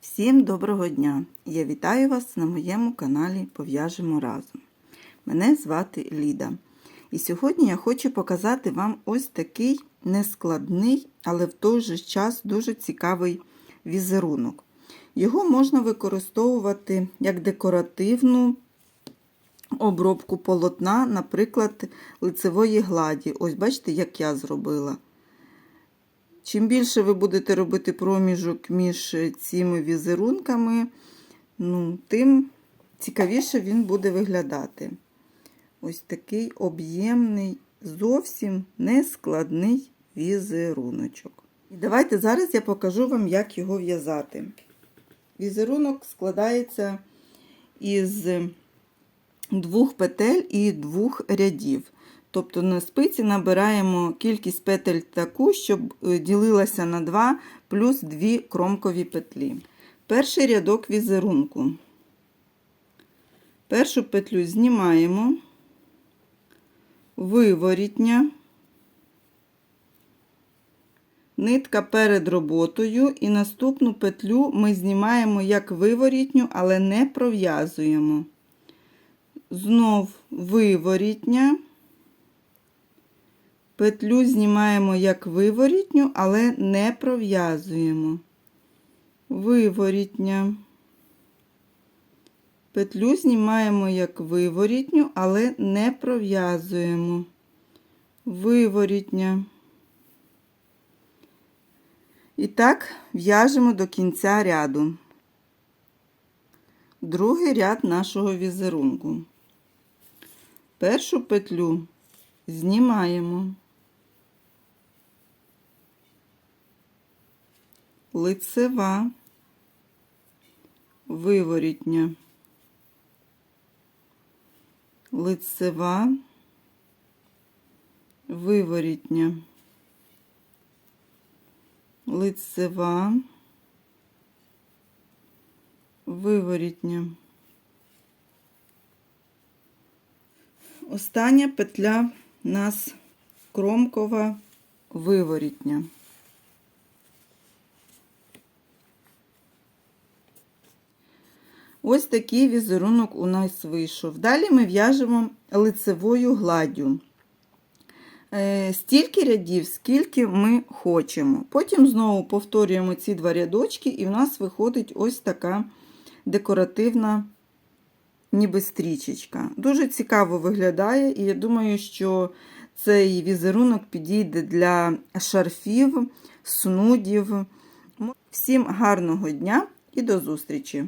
Всім доброго дня! Я вітаю вас на моєму каналі Пов'яжемо разом. Мене звати Ліда. І сьогодні я хочу показати вам ось такий нескладний, але в той же час дуже цікавий візерунок. Його можна використовувати як декоративну обробку полотна, наприклад, лицевої гладі. Ось бачите, як я зробила. Чим більше ви будете робити проміжок між цими візерунками, ну, тим цікавіше він буде виглядати. Ось такий об'ємний, зовсім нескладний візеруночок. І давайте зараз я покажу вам, як його в'язати. Візерунок складається із двох петель і двох рядів. Тобто на спиці набираємо кількість петель таку, щоб ділилася на 2 плюс 2 кромкові петлі. Перший рядок візерунку. Першу петлю знімаємо, виворітня, нитка перед роботою, і наступну петлю ми знімаємо як виворітню, але не пров'язуємо. Знов виворітня. Петлю знімаємо як виворітню, але не пров'язуємо. Виворітня. Петлю знімаємо як виворітню, але не пров'язуємо. Виворітня. І так в'яжемо до кінця ряду. Другий ряд нашого візерунку. Першу петлю знімаємо. Лицева, виворітня, лицева, виворітня, лицева, виворітня. Остання петля нас кромкова виворітня. Ось такий візерунок у нас вийшов. Далі ми в'яжемо лицевою гладдю. Е, стільки рядів, скільки ми хочемо. Потім знову повторюємо ці два рядочки, і в нас виходить ось така декоративна ніби стрічечка. Дуже цікаво виглядає, і я думаю, що цей візерунок підійде для шарфів, снудів. Всім гарного дня і до зустрічі!